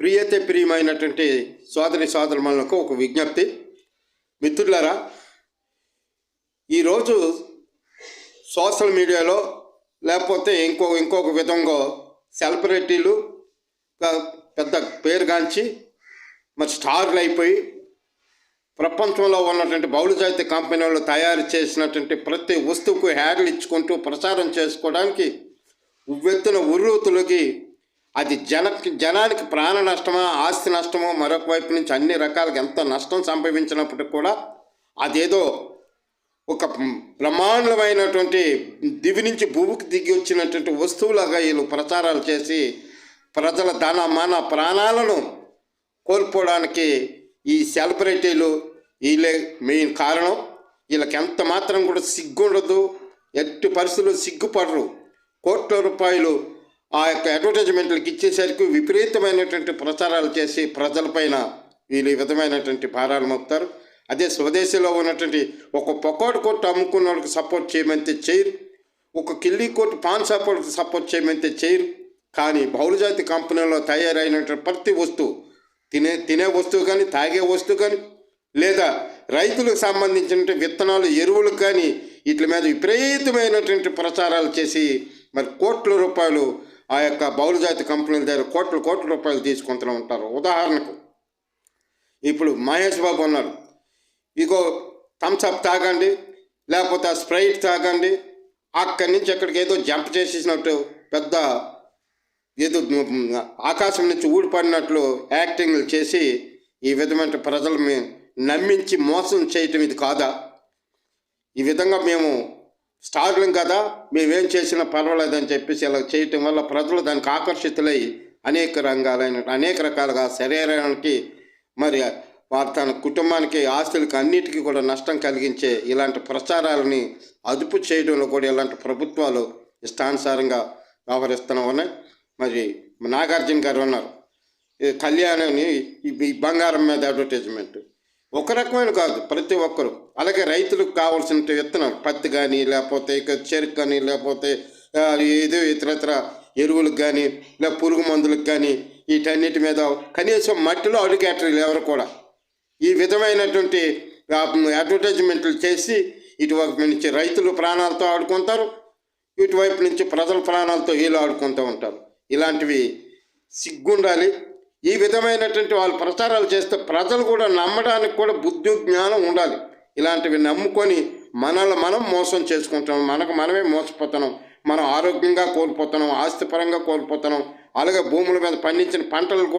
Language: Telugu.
ప్రియతే ప్రియమైనటువంటి సోదరి సోదరులకు ఒక విజ్ఞప్తి. మిత్రులారా ఈరోజు సోషల్ మీడియాలో లేకపోతే ఇంకో ఇంకొక విధంగా సెలబ్రిటీలు పెద్ద పేరుగాంచి మరి స్టార్లు అయిపోయి ప్రపంచంలో ఉన్నటువంటి బహుళజాతి కంపెనీలు తయారు చేసినటువంటి ప్రతి వస్తువుకు హ్యాడ్లు ఇచ్చుకుంటూ ప్రచారం చేసుకోవడానికి ఉవ్వెత్తున ఉర్రూతులకి అది జన జనానికి ప్రాణ నష్టమా ఆస్తి నష్టమో మరొక వైపు నుంచి అన్ని రకాలుగా ఎంత నష్టం సంభవించినప్పటికి కూడా అదేదో ఒక బ్రహ్మాండమైనటువంటి దివి నుంచి భూమికి దిగి వచ్చినటువంటి వస్తువులాగా వీళ్ళు ప్రచారాలు చేసి ప్రజల ధన మన ప్రాణాలను కోల్పోవడానికి ఈ సెలబ్రిటీలు వీళ్ళే మెయిన్ కారణం. వీళ్ళకి ఎంత మాత్రం కూడా సిగ్గుండదు. ఎట్టి పరిస్థితుల్లో సిగ్గుపడరు. కోట్ల రూపాయలు ఆ యొక్క అడ్వర్టైజ్మెంట్లకు ఇచ్చేసరికి విపరీతమైనటువంటి ప్రచారాలు చేసి ప్రజలపైన వీళ్ళు ఈ విధమైనటువంటి భారాలు మోపుతారు. అదే స్వదేశీలో ఉన్నటువంటి ఒక పొకోడు కొట్టు అమ్ముకున్న వాళ్ళకి సపోర్ట్ చేయమంటే చేయరు. ఒక కిల్లీ కొట్టు పాన్ షాపులకు సపోర్ట్ చేయమంటే చేయరు. కానీ బహుళజాతి కంపెనీలో తయారైనటువంటి ప్రతి వస్తువు తినే తినే వస్తువు కానీ తాగే వస్తువు కానీ లేదా రైతులకు సంబంధించిన విత్తనాలు ఎరువులు కానీ వీటి మీద విపరీతమైనటువంటి ప్రచారాలు చేసి మరి కోట్ల రూపాయలు ఆ యొక్క బహుళజాతి కంపెనీల దగ్గర కోట్ల కోట్ల రూపాయలు తీసుకుంటూ ఉంటారు. ఉదాహరణకు ఇప్పుడు మహేష్ బాబు ఉన్నారు ఇగో థమ్స్అప్ తాగండి లేకపోతే ఆ స్ప్రైట్ తాగండి అక్కడి నుంచి అక్కడికి ఏదో జంప్ చేసేసినట్టు పెద్ద ఏదో ఆకాశం నుంచి ఊడిపడినట్లు యాక్టింగ్లు చేసి ఈ విధమైన ప్రజల్ని నమ్మించి మోసం చేయటం ఇది కాదా? ఈ విధంగా మేము స్టార్లం కదా మేమేం చేసినా పర్వాలేదని చెప్పేసి ఇలా చేయటం వల్ల ప్రజలు దానికి ఆకర్షితులై అనేక రంగాలైన అనేక రకాలుగా శరీరానికి మరి వారు తన కుటుంబానికి ఆస్తులకి అన్నిటికీ కూడా నష్టం కలిగించే ఇలాంటి ప్రచారాలని అదుపు చేయడంలో కూడా ఇలాంటి ప్రభుత్వాలు ఇష్టానుసారంగా వ్యవహరిస్తూ ఉన్నాయి. మరి నాగార్జున గారు ఉన్నారు ఈ కళ్యాణని ఈ బంగారం మీద అడ్వర్టైజ్మెంట్ ఒక రకమైన కాదు ప్రతి ఒక్కరు. అలాగే రైతులకు కావాల్సిన విత్తనం పత్తి కానీ లేకపోతే ఇక చెరుకు కానీ లేకపోతే ఏదో ఇతరత్ర ఎరువులకు కానీ లేదా పురుగు మందులకు కానీ వీటన్నిటి మీద కనీసం మట్టిలో అడుగేటరు ఎవరు కూడా. ఈ విధమైనటువంటి అడ్వర్టైజ్మెంట్లు చేసి ఇటువైపు నుంచి రైతులు ప్రాణాలతో ఆడుకుంటారు ఇటువైపు నుంచి ప్రజల ప్రాణాలతో వీళ్ళు ఆడుకుంటూ ఉంటారు. ఇలాంటివి సిగ్గుండాలి. ఈ విధమైనటువంటి వాళ్ళు ప్రచారాలు చేస్తే ప్రజలు కూడా నమ్మడానికి కూడా బుద్ధి జ్ఞానం ఉండాలి. ఇలాంటివి నమ్ముకొని మనల్ని మనం మోసం చేసుకుంటాం మనకు మనమే మోసపోతున్నాం. మనం ఆరోగ్యంగా కోల్పోతున్నాం. ఆస్తిపరంగా కోల్పోతున్నాం. అలాగే భూముల మీద పండించిన పంటలు